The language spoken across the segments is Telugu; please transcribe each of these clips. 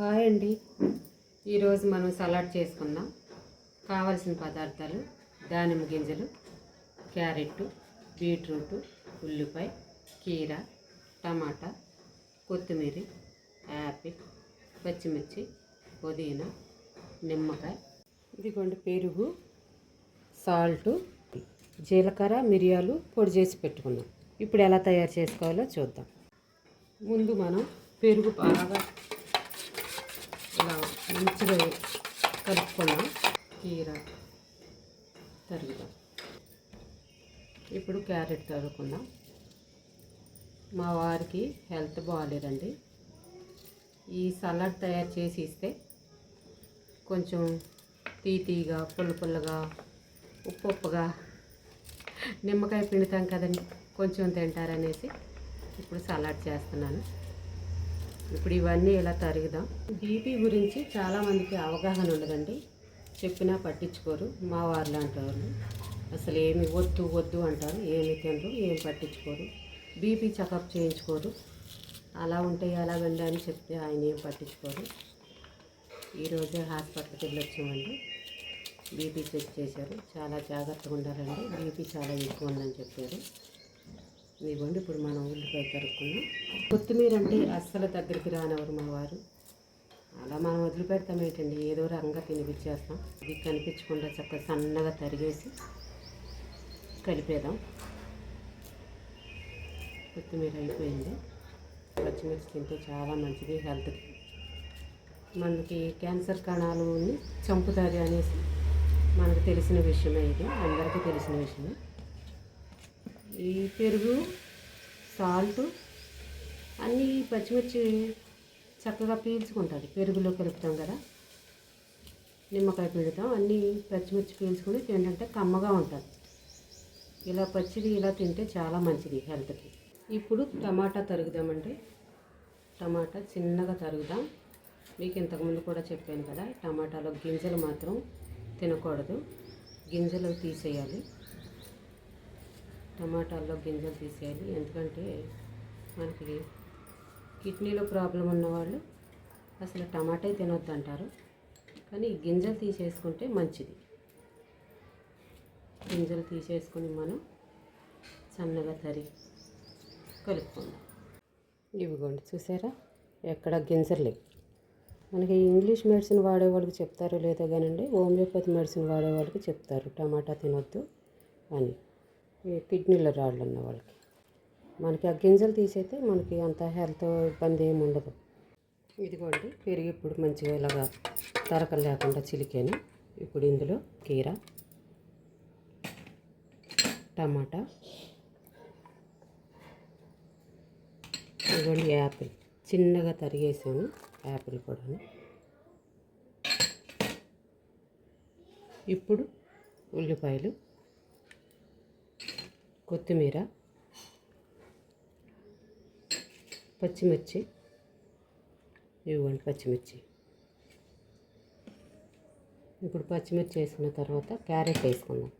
హాయ్ అండి. ఈరోజు మనం సలాడ్ చేసుకుందాం. కావలసిన పదార్థాలు దానిమ్మ గింజలు క్యారెట్ బీట్రూట్ ఉల్లిపాయ కీర టమాటా కొత్తిమీర యాపిల్ పచ్చిమిర్చి పుదీనా నిమ్మకాయ ఇదిగోండి పెరుగు సాల్ట్ జీలకర్ర మిరియాలు పొడి చేసి పెట్టుకున్నాం. ఇప్పుడు ఎలా తయారు చేసుకోవాలో చూద్దాం. ముందు మనం పెరుగు బాగా ఇలా మంచిగా కలుపుకున్నాం కీర తరుగుదాం. ఇప్పుడు క్యారెట్ తరుగుకుందాం మా వారికి హెల్త్ బాగాలేదండి ఈ సలాడ్ తయారు చేసి ఇస్తే కొంచెం తీతీగా పుల్ల పుల్లగా ఉప్పు ఉప్పుగా నిమ్మకాయ పిండుతాం కదండి కొంచెం తింటారనేసి ఇప్పుడు సలాడ్ చేస్తున్నాను. ఇప్పుడు ఇవన్నీ ఇలా తరుగుదాం. బీపీ గురించి చాలామందికి అవగాహన ఉండదండి. చెప్పినా పట్టించుకోరు. మా వారు లాంటి వాళ్ళు. అసలు ఏమి వద్దు వద్దు అంటారు. ఏమి తినరు ఏం పట్టించుకోరు. బీపీ చెకప్ చేయించుకోరు. అలా ఉంటే ఎలాగండి అని చెప్తే ఆయన ఏం పట్టించుకోరు. ఈరోజే హాస్పిటల్కి వెళ్ళొచ్చామండి బీపీ చెక్ చేశారు. చాలా జాగ్రత్తగా ఉండాలండి. బీపీ చాలా ఎక్కువ ఉందని చెప్పారు. ఇదిగోండి ఇప్పుడు మనం ఉల్లిపాయ తరుక్కున్నాం కొత్తిమీర అంటే అస్సలు దగ్గరికి రానివ్వరు మా వారు. అలా మనం వదిలిపెడతాం ఏంటండి ఏదో రంగా తినిపించేస్తాం. ఇది కనిపించకుండా చక్కగా సన్నగా తరిగేసి కలిపేద్దాం. కొత్తిమీర అయిపోయింది. పచ్చిమిర్చి తింటే చాలా మంచిది హెల్త్కి. మనకి క్యాన్సర్ కణాలని చంపుతుంది అనేసి మనకు తెలిసిన విషయమే ఇది అందరికీ తెలిసిన విషయమే. ఈ పెరుగు సాల్ట్ అన్నీ పచ్చిమిర్చి చక్కగా పీల్చుకుంటుంది పెరుగులో కలుపుతాం కదా. నిమ్మకాయ పిండుతాం. అన్నీ పచ్చిమిర్చి పీల్చుకుని తింటే కమ్మగా ఉంటుంది. ఇలా పచ్చిది ఇలా తింటే చాలా మంచిది హెల్త్కి. ఇప్పుడు టమాటా తరుగుదామండి. టమాటా చిన్నగా తరుగుదాం. మీకు ఇంతకుముందు కూడా చెప్పాను కదా టమాటాలో గింజలు మాత్రం తినకూడదు. గింజలు తీసేయాలి. టమాటాల్లో గింజలు తీసేయాలి. ఎందుకంటే మనకి కిడ్నీలో ప్రాబ్లం ఉన్నవాళ్ళు అసలు టమాటే తినొద్దు అంటారు కానీ ఈ గింజలు తీసేసుకుంటే మంచిది. గింజలు తీసేసుకొని మనం సన్నగా తరి కలుపుకుందాం. ఇవిగోండి చూసారా? ఎక్కడ గింజలు లేవు. మనకి ఇంగ్లీష్ మెడిసిన్ వాడే వాళ్ళకి చెప్తారో లేదో కానండి హోమియోపతి మెడిసిన్ వాడే వాళ్ళకి చెప్తారు టమాటా తినొద్దు అని. కిడ్నీలో రాళ్ళు ఉన్న వాళ్ళకి. మనకి ఆ గింజలు తీసైతే మనకి అంత హెల్త్ ఇబ్బంది ఏమి ఉండదు. ఇదిగోండి పెరిగి ఇప్పుడు మంచిగా ఇలాగా తరకలు లేకుండా చిలికాను. ఇప్పుడు ఇందులో కీర టమాటా ఇదిగోండి యాపిల్. చిన్నగా తరిగేసాను యాపిల్ కూడా ఇప్పుడు ఉల్లిపాయలు కొత్తిమీర పచ్చిమిర్చి ఇవ్వండి పచ్చిమిర్చి. ఇప్పుడు పచ్చిమిర్చి వేసుకున్న తర్వాత క్యారెట్ వేసుకుందాం.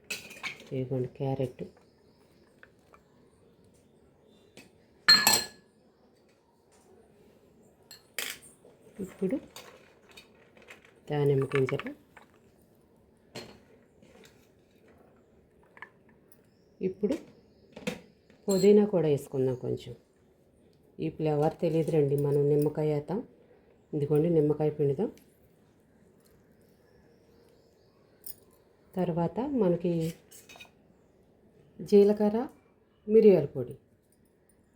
ఇవ్వండి క్యారెట్. ఇప్పుడు దానిమ్మ గింజలు. ఇప్పుడు పుదీనా కూడా వేసుకుందాం కొంచెం. ఈ ఫ్లేవర్ తెలియదు రండి మనం నిమ్మకాయ వేస్తాం ఇదిగోండి నిమ్మకాయ పిండుదాం. తర్వాత మనకి జీలకర్ర మిరియాల పొడి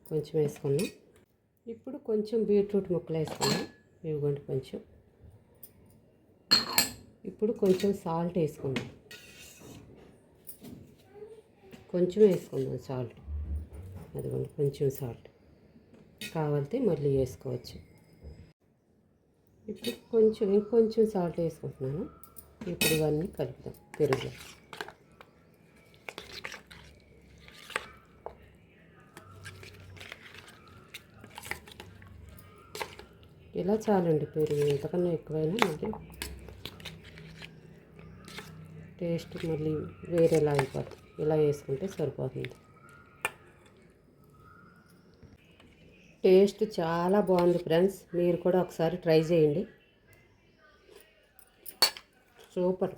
కొంచెం వేసుకున్నాం ఇప్పుడు కొంచెం బీట్రూట్ ముక్కలు వేసుకున్నాం ఇవ్వండి కొంచెం. ఇప్పుడు కొంచెం సాల్ట్ వేసుకుందాం. కొంచెం వేసుకుందాం సాల్ట్. అదిగోండి కొంచెం సాల్ట్ కావాలితే మళ్ళీ వేసుకోవచ్చు. ఇప్పుడు కొంచెం ఇంకొంచెం సాల్ట్ వేసుకుంటున్నాను. ఇప్పుడు ఇవన్నీ కలుపుదాం పెరుగు. ఇలా చాలండి పెరుగు? ఇంతకన్నా ఎక్కువైనా మళ్ళీ టేస్ట్ మళ్ళీ వేరేలా అయిపోతుంది ఇలా వేసుకుంటే సరిపోతుంది. టేస్ట్ చాలా బాగుంది ఫ్రెండ్స్. మీరు కూడా ఒకసారి ట్రై చేయండి. సూపర్.